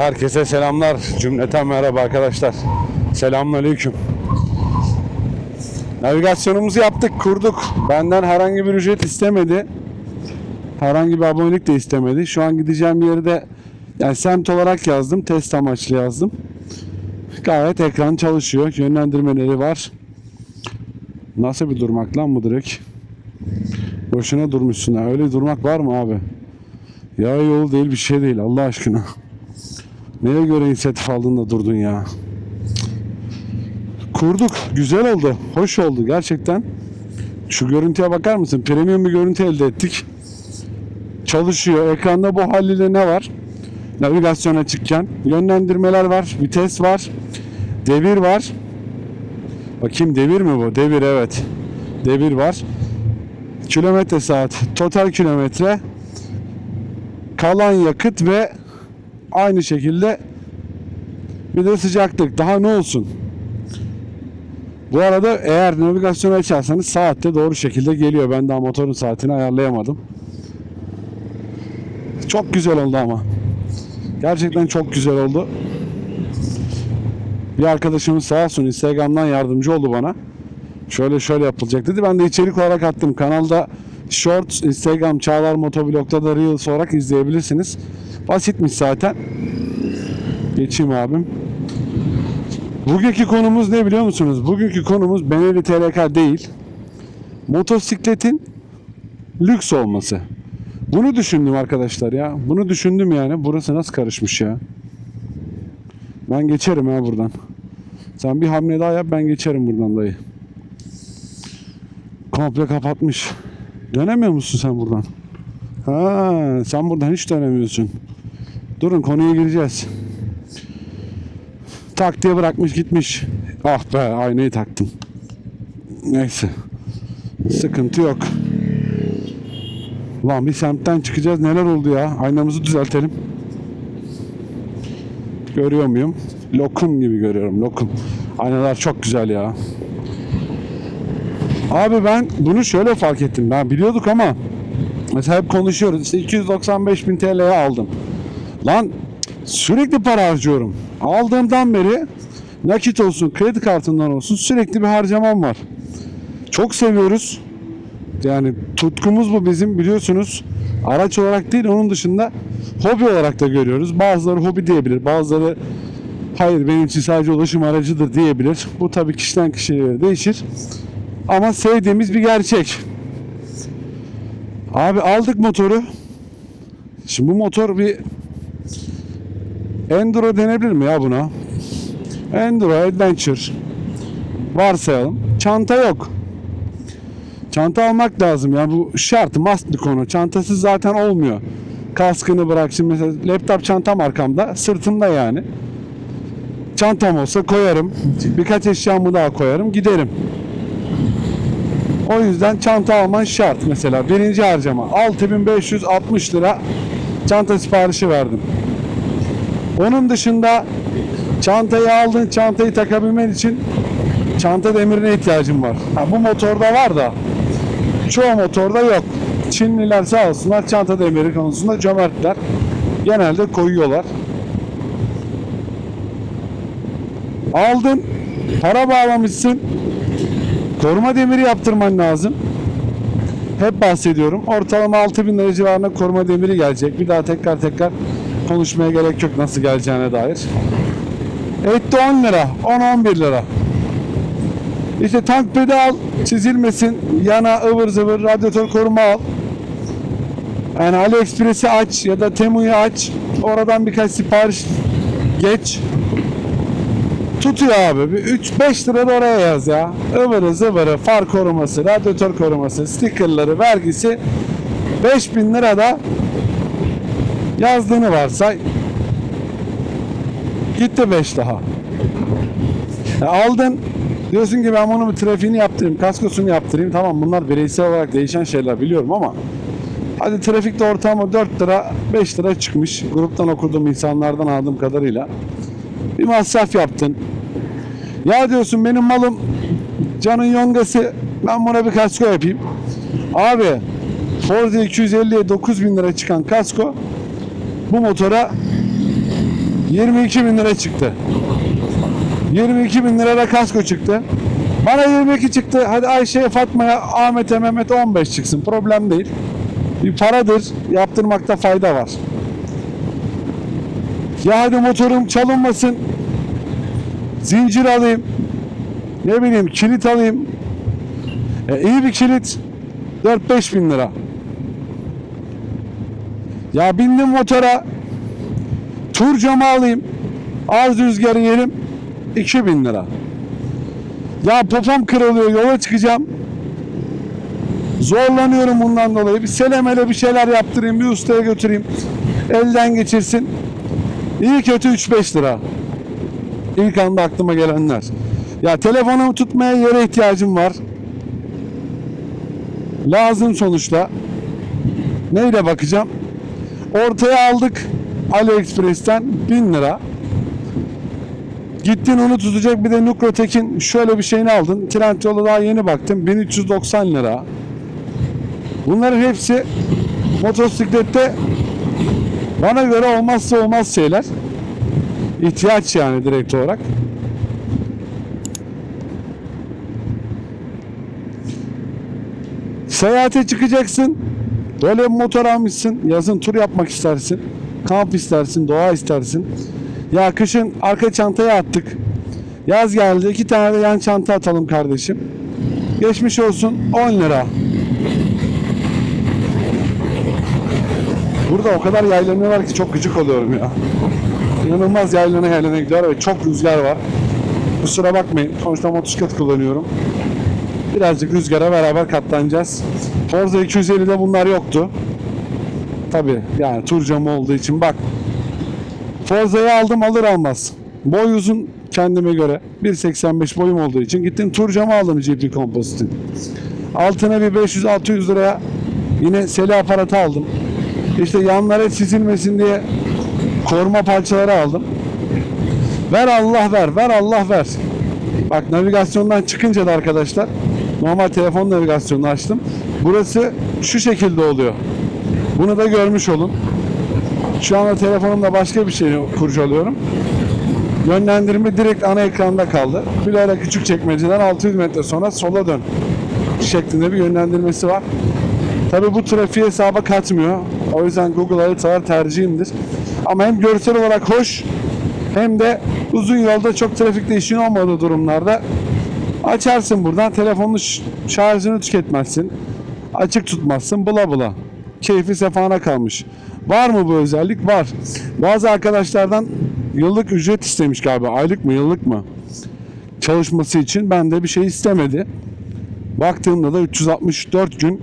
Herkese selamlar. Cümleten merhaba arkadaşlar. Selamünaleyküm. Navigasyonumuzu yaptık, kurduk. Benden herhangi bir ücret istemedi. Herhangi bir abonelik de istemedi. Şu an gideceğim yeri de yani semt olarak yazdım. Test amaçlı yazdım. Gayet ekran çalışıyor. Yönlendirmeleri var. Nasıl bir durmak lan bu direkt? Boşuna durmuşsun ha. Öyle durmak var mı abi? Ya yol değil bir şey değil Allah aşkına. Neye göre inisiyatif aldın da durdun ya? Kurduk. Güzel oldu. Hoş oldu gerçekten. Şu görüntüye bakar mısın? Premium bir görüntü elde ettik. Çalışıyor. Ekranda bu haliyle ne var? Navigasyon açıkken. Yönlendirmeler var. Vites var. Devir var. Bakayım devir mi bu? Devir evet. Devir var. Kilometre saat. Total kilometre. Kalan yakıt ve aynı şekilde bir de sıcaklık. Daha ne olsun? Bu arada eğer navigasyonu açarsanız saatte doğru şekilde geliyor. Ben daha motorun saatini ayarlayamadım. Çok güzel oldu ama. Gerçekten çok güzel oldu. Bir arkadaşımız sağ olsun Instagram'dan yardımcı oldu bana. Şöyle şöyle yapılacak dedi. Ben de içerik olarak attım. Kanalda Shorts, Instagram, Çağlar Motovlog'da da Reels olarak izleyebilirsiniz. Basitmiş zaten. Geçeyim abim. Bugünkü konumuz ne biliyor musunuz? Bugünkü konumuz Benelli TRK değil. Motosikletin lüks olması. Bunu düşündüm arkadaşlar ya. Bunu düşündüm yani. Burası nasıl karışmış ya. Ben geçerim ha buradan. Sen bir hamle daha yap ben geçerim buradan dayı. Komple kapatmış. Dönemiyor musun sen buradan? Ha, sen buradan hiç dönemiyorsun. Durun konuya gireceğiz. Tak diye bırakmış gitmiş. Ah be aynayı taktım. Neyse. Sıkıntı yok. Lan bir semtten çıkacağız neler oldu ya. Aynamızı düzeltelim. Görüyor muyum? Lokum gibi görüyorum lokum. Aynalar çok güzel ya. Abi ben bunu şöyle fark ettim. Ben biliyorduk ama mesela hep konuşuyoruz. İşte 295 bin TL'ye aldım. Lan sürekli para harcıyorum. Aldığımdan beri nakit olsun, kredi kartından olsun sürekli bir harcamam var. Çok seviyoruz. Yani tutkumuz bu bizim biliyorsunuz. Araç olarak değil onun dışında hobi olarak da görüyoruz. Bazıları hobi diyebilir. Bazıları hayır benim için sadece ulaşım aracıdır diyebilir. Bu tabii kişiden kişiye değişir. Ama sevdiğimiz bir gerçek. Abi aldık motoru. Şimdi bu motor bir Enduro denebilir mi ya buna? Enduro Adventure varsayalım. Çanta yok. Çanta almak lazım ya bu şart must bir konu. Çantasız zaten olmuyor. Kaskını bırak şimdi mesela laptop çantam arkamda sırtımda yani. Çantam olsa koyarım. Birkaç eşyamı daha koyarım giderim. O yüzden çanta alman şart mesela. Birinci harcama 6560 lira çanta siparişi verdim. Onun dışında çantayı aldın, çantayı takabilmen için çanta demirine ihtiyacım var. Ha, bu motorda var da çoğu motorda yok. Çinliler sağ olsunlar çanta demiri konusunda cömertler. Genelde koyuyorlar. Aldın, para bağlamışsın, koruma demiri yaptırman lazım. Hep bahsediyorum. Ortalama 6000 lira civarında koruma demiri gelecek. Bir daha tekrar tekrar konuşmaya gerek yok nasıl geleceğine dair. Etti 10 lira, 10-11 lira. İşte tank pedi al, çizilmesin, yana ıvır zıvır radyatör koruma al. Yani AliExpress'i aç ya da Temu'yu aç. Oradan birkaç sipariş geç. Tutuyor abi. Bir 3-5 lira da oraya yaz ya. Ivırı zıvırı, far koruması, radyatör koruması, stickerları, vergisi 5000 lira da yazdığını varsay. Gitti 5 daha. E aldın. Diyorsun ki ben bunu bir trafiğini yaptırayım, kaskosunu yaptırayım. Tamam bunlar bireysel olarak değişen şeyler biliyorum ama hadi trafikte ortalama 4 lira 5 lira çıkmış. Gruptan okuduğum insanlardan aldığım kadarıyla. Bir masraf yaptın. Ya diyorsun benim malım canın yongası ben buna bir kasko yapayım. Abi Forza 250'ye 9000 lira çıkan kasko bu motora 22 bin lira çıktı. 22 bin lira da kasko çıktı. Bana 22 çıktı. Hadi Ayşe'ye, Fatma'ya, Ahmet'e, Mehmet'e 15 çıksın. Problem değil. Bir paradır. Yaptırmakta fayda var. Ya hadi motorum çalınmasın. Zincir alayım. Ne bileyim kilit alayım. E, iyi bir kilit 4-5 bin lira. Ya bindim motora. Tur camı alayım. Az rüzgarı yerim. 2000 lira. Ya popom kırılıyor yola çıkacağım. Zorlanıyorum bundan dolayı. Bir selemele bir şeyler yaptırayım. Bir ustaya götüreyim. Elden geçirsin. İyi kötü 3-5 lira. İlk anda aklıma gelenler. Ya telefonumu tutmaya yere ihtiyacım var. Lazım sonuçta. Neyle bakacağım? Ortaya aldık AliExpress'ten 1000 lira. Gittin onu tutacak bir de Nukrotek'in şöyle bir şeyini aldın. Trendyol'a daha yeni baktım 1390 lira. Bunların hepsi motosiklette bana göre olmazsa olmaz şeyler. İhtiyaç yani direkt olarak. Seyahate çıkacaksın. Böyle bir motor almışsın. Yazın tur yapmak istersin. Kamp istersin, doğa istersin. Ya kışın arka çantaya attık. Yaz geldi. iki tane de yan çanta atalım kardeşim. Geçmiş olsun 10 lira. Burada o kadar yaylanıyorlar ki çok gıcık oluyorum ya. İnanılmaz yaylana yaylana gidiyor ve çok rüzgar var. Kusura bakmayın. Sonuçta motosiklet kullanıyorum. Birazcık rüzgara beraber katlanacağız. Forza 250'de bunlar yoktu. Tabi yani tur camı olduğu için bak. Forza'yı aldım alır almaz. Boy uzun kendime göre. 1.85 boyum olduğu için gittim tur camı aldım GP Composite'in. Altına bir 500-600 liraya yine seli aparatı aldım. İşte yanlara çizilmesin diye koruma parçaları aldım. Ver Allah ver, ver Allah ver. Bak navigasyondan çıkınca da arkadaşlar normal telefon navigasyonunu açtım. Burası şu şekilde oluyor. Bunu da görmüş olun. Şu anda telefonumda başka bir şey kurcalıyorum. Yönlendirme direkt ana ekranda kaldı. Bilahare küçük çekmeceden 600 metre sonra sola dön şeklinde bir yönlendirmesi var. Tabi bu trafiği hesaba katmıyor. O yüzden Google haritalar tercihimdir. Ama hem görsel olarak hoş hem de uzun yolda çok trafikte işin olmadığı durumlarda açarsın buradan telefonun şarjını tüketmezsin. Açık tutmazsın bula bula. Keyfi sefana kalmış. Var mı bu özellik? Var. Bazı arkadaşlardan yıllık ücret istemiş galiba. Aylık mı yıllık mı? Çalışması için ben de bir şey istemedi. Baktığımda da 364 gün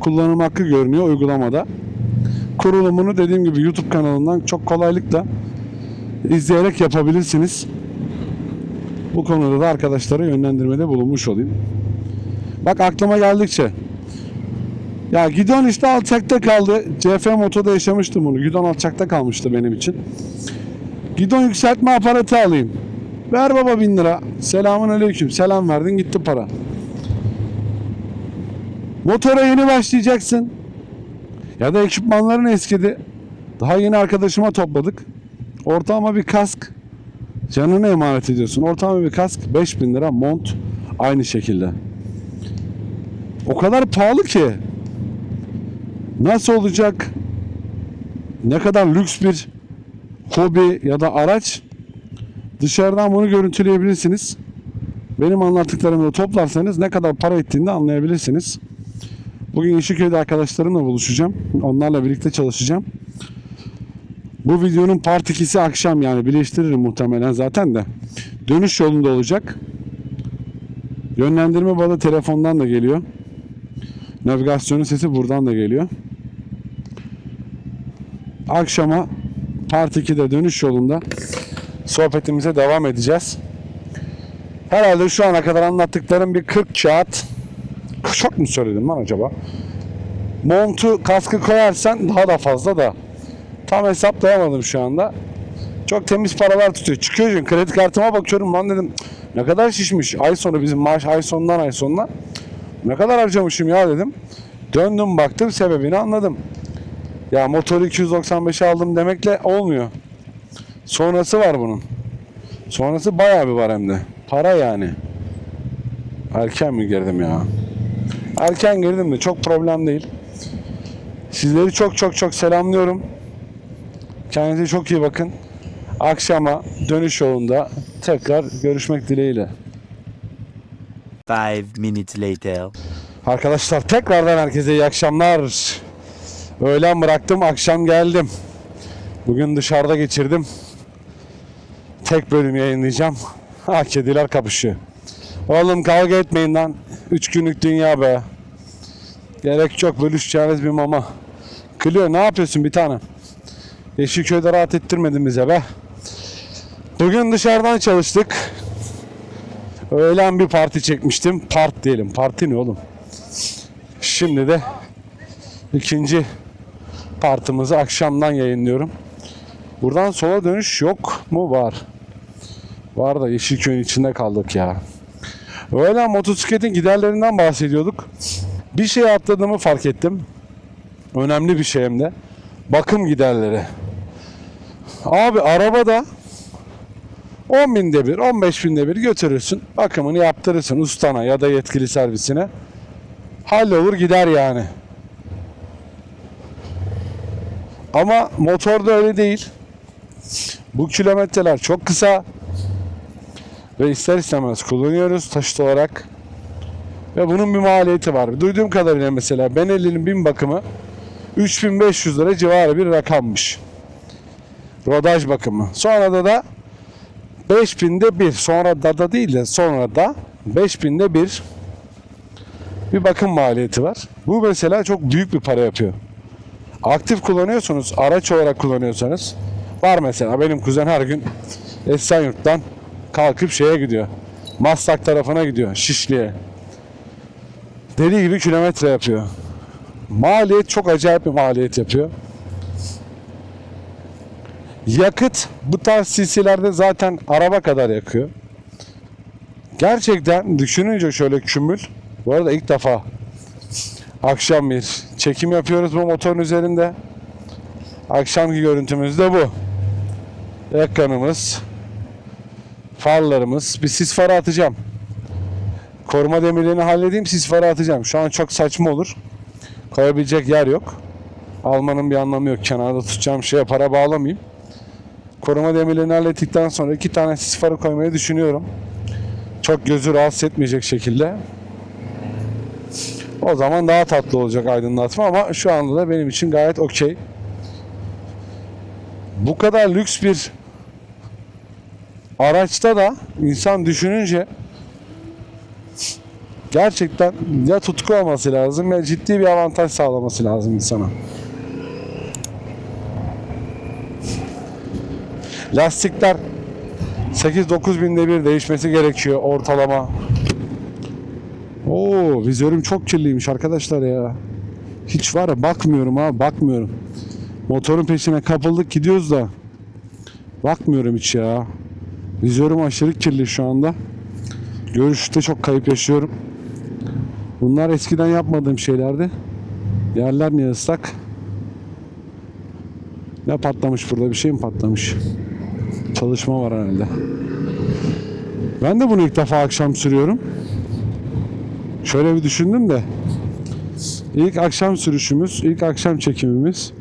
kullanım hakkı görünüyor uygulamada. Kurulumunu dediğim gibi YouTube kanalından çok kolaylıkla izleyerek yapabilirsiniz. Bu konuda da arkadaşlara yönlendirmede bulunmuş olayım. Bak aklıma geldikçe. Ya gidon işte alçakta kaldı. CF Moto'da yaşamıştım bunu. Gidon alçakta kalmıştı benim için. Gidon yükseltme aparatı alayım. Ver baba bin lira. Selamun aleyküm. Selam verdin gitti para. Motora yeni başlayacaksın. Ya da ekipmanların eskidi. Daha yeni arkadaşıma topladık. Ortalama bir kask. Canını emanet ediyorsun. Ortalama bir kask 5000 lira. Mont aynı şekilde. O kadar pahalı ki. Nasıl olacak? Ne kadar lüks bir hobi ya da araç dışarıdan bunu görüntüleyebilirsiniz. Benim anlattıklarımı da toplarsanız ne kadar para ettiğini de anlayabilirsiniz. Bugün Yeşilköy'de arkadaşlarımla buluşacağım. Onlarla birlikte çalışacağım. Bu videonun part 2'si akşam yani birleştiririm muhtemelen zaten de. Dönüş yolunda olacak. Yönlendirme bana telefondan da geliyor. Navigasyonun sesi buradan da geliyor. Akşama part 2'de dönüş yolunda sohbetimize devam edeceğiz. Herhalde şu ana kadar anlattıklarım bir 40 kağıt. Çok mu söyledim lan acaba? Montu, kaskı koyarsan daha da fazla da. Tam hesaplayamadım şu anda. Çok temiz paralar tutuyor. Çıkıyor çünkü kredi kartıma bakıyorum lan dedim. Ne kadar şişmiş. Ay sonu bizim maaş ay sonundan ay sonuna. Ne kadar harcamışım ya dedim. Döndüm baktım sebebini anladım. Ya motoru 295 aldım demekle olmuyor. Sonrası var bunun. Sonrası bayağı bir var hem de. Para yani. Erken mi girdim ya? Erken girdim de çok problem değil. Sizleri çok çok çok selamlıyorum. Kendinize çok iyi bakın. Akşama dönüş yolunda tekrar görüşmek dileğiyle. Five minutes later. Arkadaşlar tekrardan herkese iyi akşamlar. Öğlen bıraktım, akşam geldim. Bugün dışarıda geçirdim. Tek bölüm yayınlayacağım. Ha kediler kapışıyor. Oğlum kavga etmeyin lan. Üç günlük dünya be. Gerek yok bölüşeceğiniz bir mama. Clio ne yapıyorsun bir tane? Yeşilköy'de rahat ettirmedin bize be. Bugün dışarıdan çalıştık. Öğlen bir parti çekmiştim. Part diyelim. Parti ne oğlum? Şimdi de ikinci partımızı akşamdan yayınlıyorum. Buradan sola dönüş yok mu? Var. Var da Yeşilköy'ün içinde kaldık ya. Öğlen motosikletin giderlerinden bahsediyorduk. Bir şey atladığımı fark ettim. Önemli bir şey hem de. Bakım giderleri. Abi arabada 10 binde bir, 15 binde bir götürürsün. Bakımını yaptırırsın ustana ya da yetkili servisine. Hallolur gider yani. Ama motorda öyle değil. Bu kilometreler çok kısa. Ve ister istemez kullanıyoruz taşıt olarak. Ve bunun bir maliyeti var. Duyduğum kadarıyla mesela Benelli'nin bin bakımı 3500 lira civarı bir rakammış. Rodaj bakımı. Sonra da da 5000'de bir. Sonra da da değil de sonra da 5000'de bir bir bakım maliyeti var. Bu mesela çok büyük bir para yapıyor. Aktif kullanıyorsunuz, araç olarak kullanıyorsanız var mesela benim kuzen her gün Esenyurt'tan kalkıp şeye gidiyor. Maslak tarafına gidiyor, Şişli'ye. Deli gibi kilometre yapıyor. Maliyet çok acayip bir maliyet yapıyor. Yakıt bu tarz CC'lerde zaten araba kadar yakıyor. Gerçekten düşününce şöyle kümül. Bu arada ilk defa akşam bir çekim yapıyoruz bu motorun üzerinde. Akşamki görüntümüz de bu. Ekranımız, farlarımız. Bir sis farı atacağım. Koruma demirlerini halledeyim sis farı atacağım. Şu an çok saçma olur. Koyabilecek yer yok. Almanın bir anlamı yok. Kenarda tutacağım şeye para bağlamayayım. Koruma demirlerini hallettikten sonra iki tane sis farı koymayı düşünüyorum. Çok gözü rahatsız etmeyecek şekilde. O zaman daha tatlı olacak aydınlatma ama şu anda da benim için gayet okey. Bu kadar lüks bir araçta da insan düşününce gerçekten ya tutku olması lazım ya ciddi bir avantaj sağlaması lazım insana. Lastikler 8-9 binde bir değişmesi gerekiyor ortalama. Oo vizörüm çok kirliymiş arkadaşlar ya. Hiç var ya bakmıyorum ha bakmıyorum. Motorun peşine kapıldık gidiyoruz da. Bakmıyorum hiç ya. Vizörüm aşırı kirli şu anda. Görüşte çok kayıp yaşıyorum. Bunlar eskiden yapmadığım şeylerdi. Yerler niye ıslak? Ne patlamış burada? Bir şey mi patlamış? Çalışma var herhalde. Ben de bunu ilk defa akşam sürüyorum. Şöyle bir düşündüm de. İlk akşam sürüşümüz, ilk akşam çekimimiz.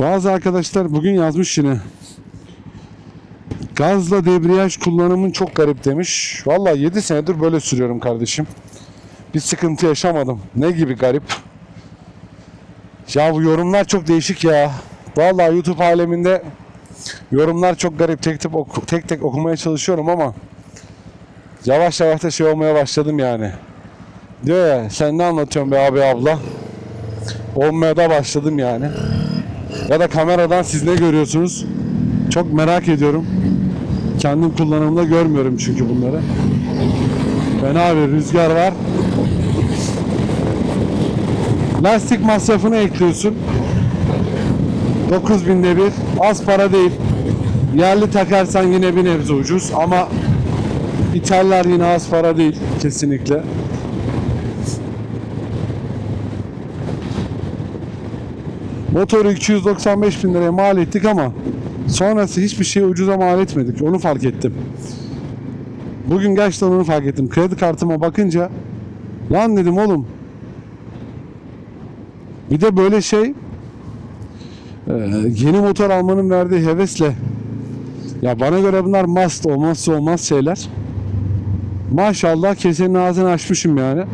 Bazı arkadaşlar bugün yazmış yine. Gazla debriyaj kullanımın çok garip demiş. Vallahi 7 senedir böyle sürüyorum kardeşim. Bir sıkıntı yaşamadım. Ne gibi garip? Ya bu yorumlar çok değişik ya. Vallahi YouTube aleminde yorumlar çok garip. Tek tek, oku- tek, tek okumaya çalışıyorum ama yavaş yavaş da şey olmaya başladım yani. Diyor ya sen ne anlatıyorsun be abi abla? Olmaya da başladım yani. Ya da kameradan siz ne görüyorsunuz? Çok merak ediyorum. Kendim kullanımda görmüyorum çünkü bunları. Fena bir rüzgar var. Lastik masrafını ekliyorsun. 9000'de bir. Az para değil. Yerli takarsan yine bir nebze ucuz ama İthaller yine az para değil kesinlikle. Motoru 295 bin liraya mal ettik ama sonrası hiçbir şeyi ucuza mal etmedik. Onu fark ettim. Bugün gerçekten onu fark ettim. Kredi kartıma bakınca lan dedim oğlum bir de böyle şey e, yeni motor almanın verdiği hevesle ya bana göre bunlar must olmazsa olmaz şeyler. Maşallah kesenin ağzını açmışım yani.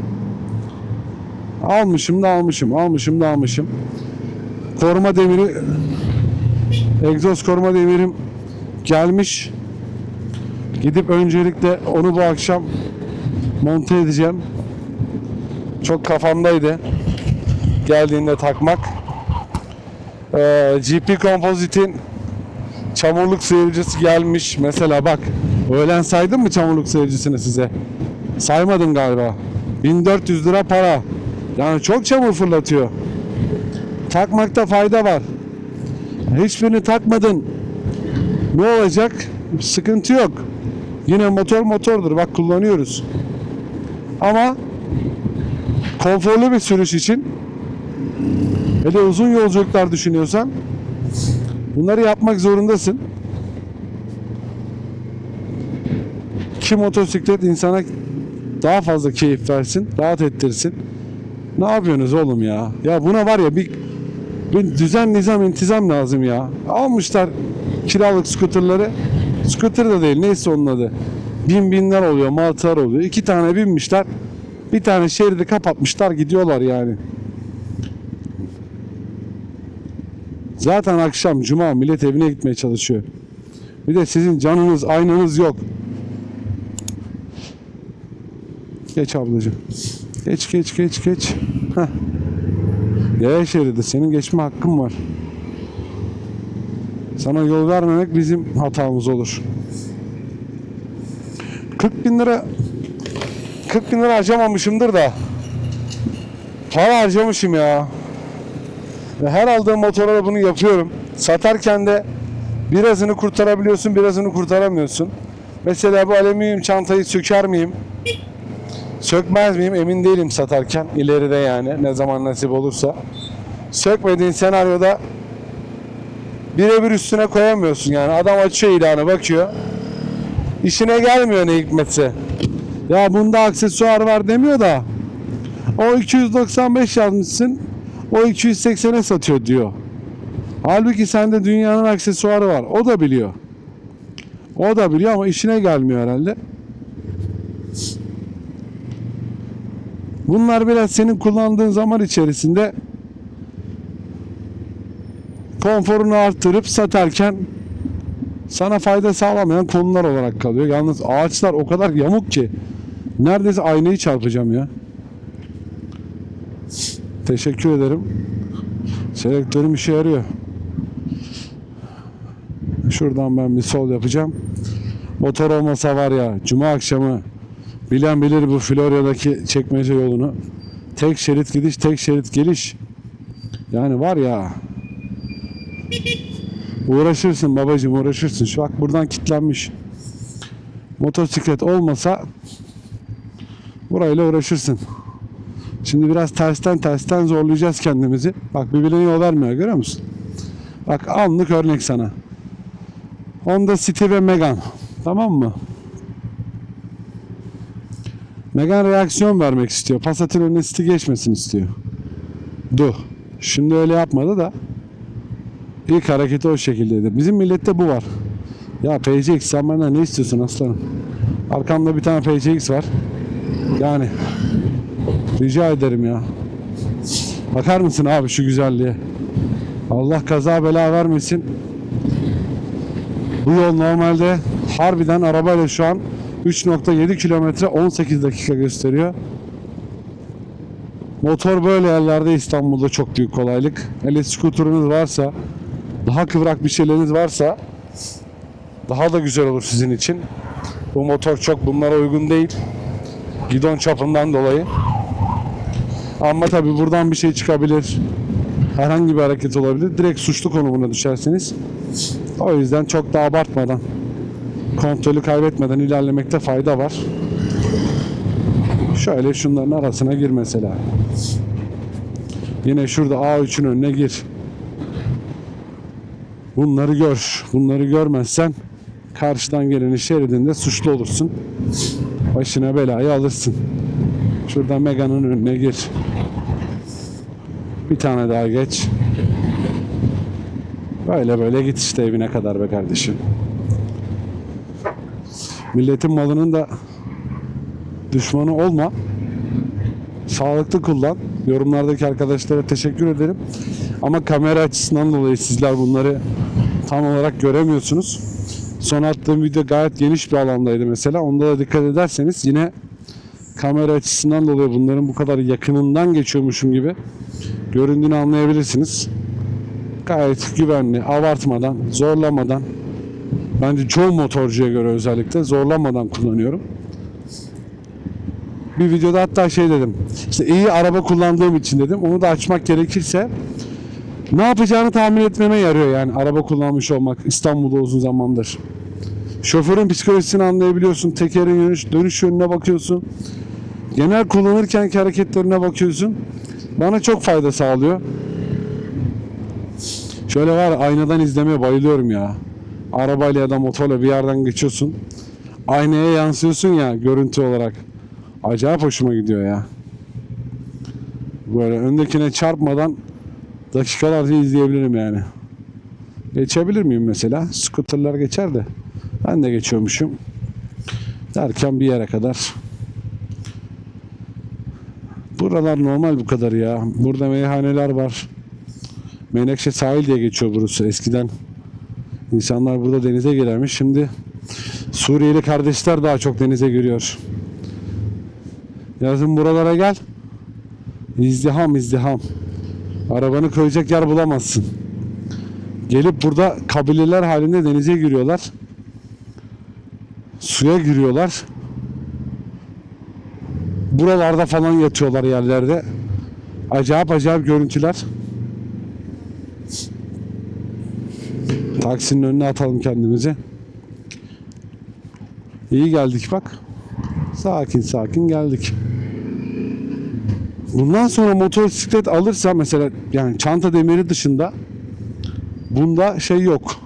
Almışım da almışım, almışım da almışım. Koruma demiri, egzoz koruma demirim gelmiş. Gidip öncelikle onu bu akşam monte edeceğim. Çok kafamdaydı. Geldiğinde takmak. Ee, GP Composite'in çamurluk sıyırıcısı gelmiş. Mesela bak. Öğlen saydım mı çamurluk sıyırıcısını size? Saymadın galiba. 1400 lira para. Yani çok çamur fırlatıyor. Takmakta fayda var. Hiçbirini takmadın. Ne olacak? Sıkıntı yok. Yine motor motordur. Bak kullanıyoruz. Ama konforlu bir sürüş için hele uzun yolculuklar düşünüyorsan bunları yapmak zorundasın. Ki motosiklet insana daha fazla keyif versin, rahat ettirsin. Ne yapıyorsunuz oğlum ya? Ya buna var ya bir, bir düzen nizam intizam lazım ya. Almışlar kiralık skuterları. Skuter da değil neyse onun adı. Bin binler oluyor, maltılar oluyor. İki tane binmişler. Bir tane şeridi kapatmışlar gidiyorlar yani. Zaten akşam cuma millet evine gitmeye çalışıyor. Bir de sizin canınız, aynanız yok. Geç ablacığım. Geç geç geç geç. Heh. Yaya şeridi senin geçme hakkın var. Sana yol vermemek bizim hatamız olur. 40 bin lira 40 bin lira harcamamışımdır da para harcamışım ya. Ve her aldığım motora da bunu yapıyorum. Satarken de birazını kurtarabiliyorsun, birazını kurtaramıyorsun. Mesela bu alüminyum çantayı söker miyim? Sökmez miyim emin değilim satarken ileride yani ne zaman nasip olursa. Sökmediğin senaryoda birebir üstüne koyamıyorsun yani adam açıyor ilanı bakıyor. İşine gelmiyor ne hikmetse. Ya bunda aksesuar var demiyor da o 295 yazmışsın o 280'e satıyor diyor. Halbuki sende dünyanın aksesuarı var. O da biliyor. O da biliyor ama işine gelmiyor herhalde. Bunlar biraz senin kullandığın zaman içerisinde konforunu arttırıp satarken sana fayda sağlamayan konular olarak kalıyor. Yalnız ağaçlar o kadar yamuk ki neredeyse aynayı çarpacağım ya. Teşekkür ederim. Selektörüm işe yarıyor. Şuradan ben bir sol yapacağım. Motor olmasa var ya cuma akşamı bilen bilir bu Florya'daki çekmece yolunu. Tek şerit gidiş, tek şerit geliş. Yani var ya uğraşırsın babacım uğraşırsın. Şu bak buradan kilitlenmiş. Motosiklet olmasa burayla uğraşırsın. Şimdi biraz tersten tersten zorlayacağız kendimizi. Bak birbirine yol vermiyor görüyor musun? Bak anlık örnek sana. Honda City ve Megane. Tamam mı? Megane reaksiyon vermek istiyor. Passat'ın önüne City geçmesin istiyor. Du. Şimdi öyle yapmadı da ilk hareketi o şekildeydi. Bizim millette bu var. Ya PCX sen benden ne istiyorsun aslanım? Arkamda bir tane PCX var. Yani rica ederim ya. Bakar mısın abi şu güzelliğe? Allah kaza bela vermesin. Bu yol normalde harbiden arabayla şu an 3.7 kilometre 18 dakika gösteriyor. Motor böyle yerlerde İstanbul'da çok büyük kolaylık. Hele skuterınız varsa, daha kıvrak bir şeyleriniz varsa daha da güzel olur sizin için. Bu motor çok bunlara uygun değil. Gidon çapından dolayı. Ama tabi buradan bir şey çıkabilir. Herhangi bir hareket olabilir. Direkt suçlu konumuna düşersiniz. O yüzden çok da abartmadan, kontrolü kaybetmeden ilerlemekte fayda var. Şöyle şunların arasına gir mesela. Yine şurada A3'ün önüne gir. Bunları gör. Bunları görmezsen karşıdan gelenin şeridinde suçlu olursun. Başına belayı alırsın. Şurada Mega'nın önüne gir. Bir tane daha geç. Böyle böyle git işte evine kadar be kardeşim. Milletin malının da düşmanı olma. Sağlıklı kullan. Yorumlardaki arkadaşlara teşekkür ederim. Ama kamera açısından dolayı sizler bunları tam olarak göremiyorsunuz. Son attığım video gayet geniş bir alandaydı mesela. Onda da dikkat ederseniz yine kamera açısından dolayı bunların bu kadar yakınından geçiyormuşum gibi göründüğünü anlayabilirsiniz. Gayet güvenli, abartmadan, zorlamadan bence çoğu motorcuya göre özellikle zorlamadan kullanıyorum. Bir videoda hatta şey dedim. İşte iyi araba kullandığım için dedim. Onu da açmak gerekirse ne yapacağını tahmin etmeme yarıyor yani araba kullanmış olmak İstanbul'da uzun zamandır. Şoförün psikolojisini anlayabiliyorsun. Tekerin dönüş, dönüş yönüne bakıyorsun. Genel kullanırkenki hareketlerine bakıyorsun. Bana çok fayda sağlıyor. Şöyle var aynadan izlemeye bayılıyorum ya. Arabayla ya da motorla bir yerden geçiyorsun. Aynaya yansıyorsun ya görüntü olarak. Acayip hoşuma gidiyor ya. Böyle öndekine çarpmadan dakikalarca izleyebilirim yani. Geçebilir miyim mesela? Scooterlar geçer de. Ben de geçiyormuşum. Derken bir yere kadar. Buralar normal bu kadar ya. Burada meyhaneler var. Menekşe sahil diye geçiyor burası eskiden. İnsanlar burada denize girermiş. Şimdi Suriyeli kardeşler daha çok denize giriyor. Yazın buralara gel. İzdiham izdiham. Arabanı koyacak yer bulamazsın. Gelip burada kabileler halinde denize giriyorlar. Suya giriyorlar. Buralarda falan yatıyorlar yerlerde. Acayip acayip görüntüler. Taksinin önüne atalım kendimizi. İyi geldik bak. Sakin sakin geldik. Bundan sonra motosiklet alırsa mesela yani çanta demiri dışında bunda şey yok.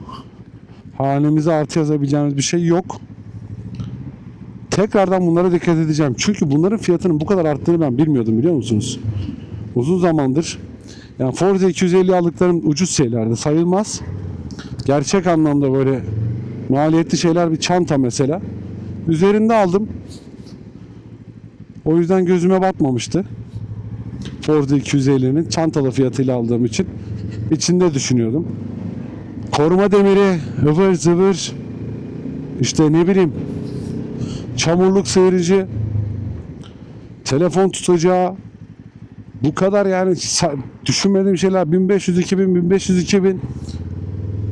Hanemize artı yazabileceğimiz bir şey yok. Tekrardan bunlara dikkat edeceğim. Çünkü bunların fiyatının bu kadar arttığını ben bilmiyordum biliyor musunuz? Uzun zamandır yani Forza 250 aldıklarım ucuz şeylerdi sayılmaz. Gerçek anlamda böyle maliyetli şeyler bir çanta mesela. Üzerinde aldım. O yüzden gözüme batmamıştı. Forza 250'nin çantalı fiyatıyla aldığım için içinde düşünüyordum. Koruma demiri, ıvır zıvır, işte ne bileyim çamurluk sıyırıcı, telefon tutacağı, bu kadar yani düşünmediğim şeyler 1500 2000 1500 2000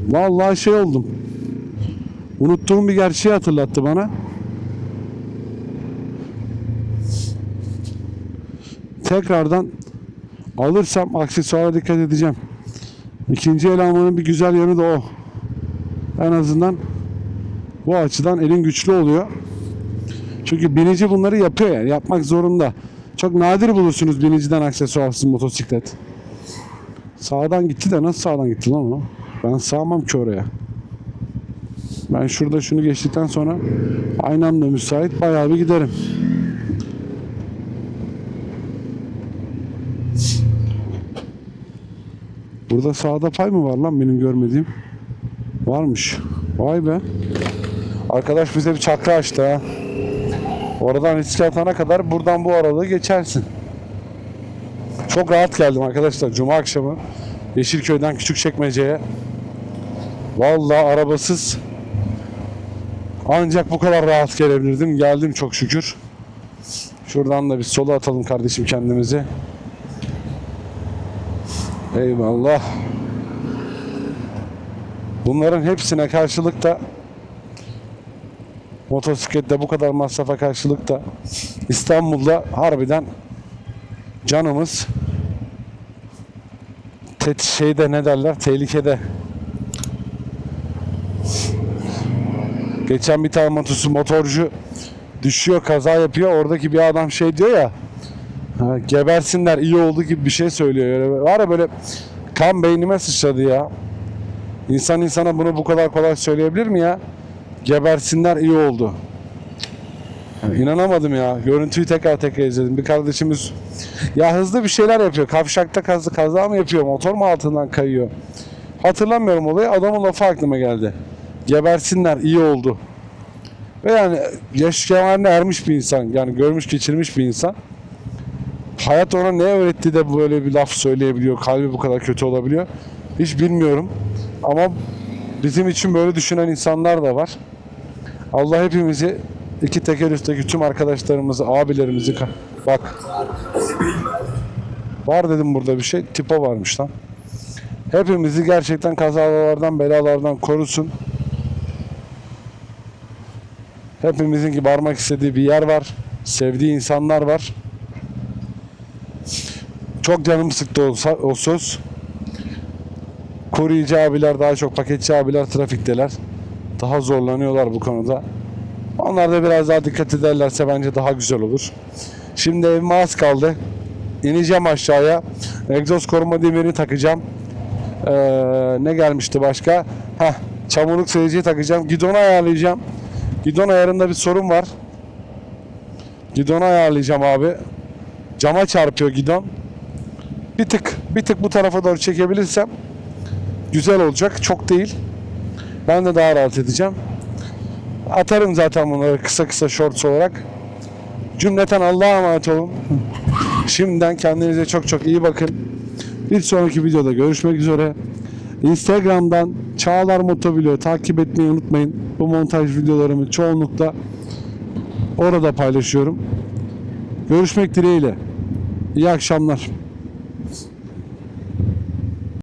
vallahi şey oldum. Unuttuğum bir gerçeği hatırlattı bana. Tekrardan alırsam aksesuara dikkat edeceğim. İkinci el almanın bir güzel yanı da o. En azından bu açıdan elin güçlü oluyor. Çünkü binici bunları yapıyor yani. Yapmak zorunda. Çok nadir bulursunuz biniciden aksesuarsız motosiklet. Sağdan gitti de nasıl sağdan gitti lan o? Ben sağmam ki oraya. Ben şurada şunu geçtikten sonra aynam da müsait bayağı bir giderim. Burada sağda pay mı var lan benim görmediğim? Varmış. Vay be. Arkadaş bize bir çakra açtı ha. Oradan riske atana kadar buradan bu aralığı geçersin. Çok rahat geldim arkadaşlar. Cuma akşamı Yeşilköy'den Küçükçekmece'ye. Vallahi arabasız ancak bu kadar rahat gelebilirdim. Geldim çok şükür. Şuradan da bir sola atalım kardeşim kendimizi. Eyvallah. Bunların hepsine karşılık da motosiklette bu kadar masrafa karşılık da İstanbul'da harbiden canımız tet şeyde ne derler tehlikede. Geçen bir tane motosu motorcu düşüyor kaza yapıyor oradaki bir adam şey diyor ya gebersinler iyi oldu gibi bir şey söylüyor. Öyle, var ya böyle kan beynime sıçradı ya. İnsan insana bunu bu kadar kolay söyleyebilir mi ya? Gebersinler iyi oldu. Yani inanamadım ya. Görüntüyü tekrar tekrar izledim. Bir kardeşimiz ya hızlı bir şeyler yapıyor. Kavşakta kazı kaza mı yapıyor? Motor mu altından kayıyor? Hatırlamıyorum olayı. Adamın lafı aklıma geldi. Gebersinler iyi oldu. Ve yani yaş kemaline ermiş bir insan. Yani görmüş geçirmiş bir insan. Hayat ona ne öğretti de böyle bir laf söyleyebiliyor. Kalbi bu kadar kötü olabiliyor. Hiç bilmiyorum. Ama bizim için böyle düşünen insanlar da var. Allah hepimizi iki teker üstteki tüm arkadaşlarımızı, abilerimizi bak. Var dedim burada bir şey. Tipo varmış lan. Hepimizi gerçekten kazalardan, belalardan korusun. Hepimizin ki varmak istediği bir yer var. Sevdiği insanlar var. Çok canım sıktı o, sa- o söz. Koruyucu abiler daha çok paketçi abiler trafikteler. Daha zorlanıyorlar bu konuda. Onlar da biraz daha dikkat ederlerse bence daha güzel olur. Şimdi evime az kaldı. İneceğim aşağıya. Egzoz koruma demirini takacağım. Ee, ne gelmişti başka? Heh, çamurluk seyirciyi takacağım. Gidonu ayarlayacağım. Gidon ayarında bir sorun var. Gidonu ayarlayacağım abi. Cama çarpıyor gidon. Bir tık, bir tık bu tarafa doğru çekebilirsem güzel olacak. Çok değil. Ben de daha rahat edeceğim. Atarım zaten bunları kısa kısa shorts olarak. Cümleten Allah'a emanet olun. Şimdiden kendinize çok çok iyi bakın. Bir sonraki videoda görüşmek üzere. Instagram'dan Çağlar Motovlog'u takip etmeyi unutmayın. Bu montaj videolarımı çoğunlukla orada paylaşıyorum. Görüşmek dileğiyle. İyi akşamlar.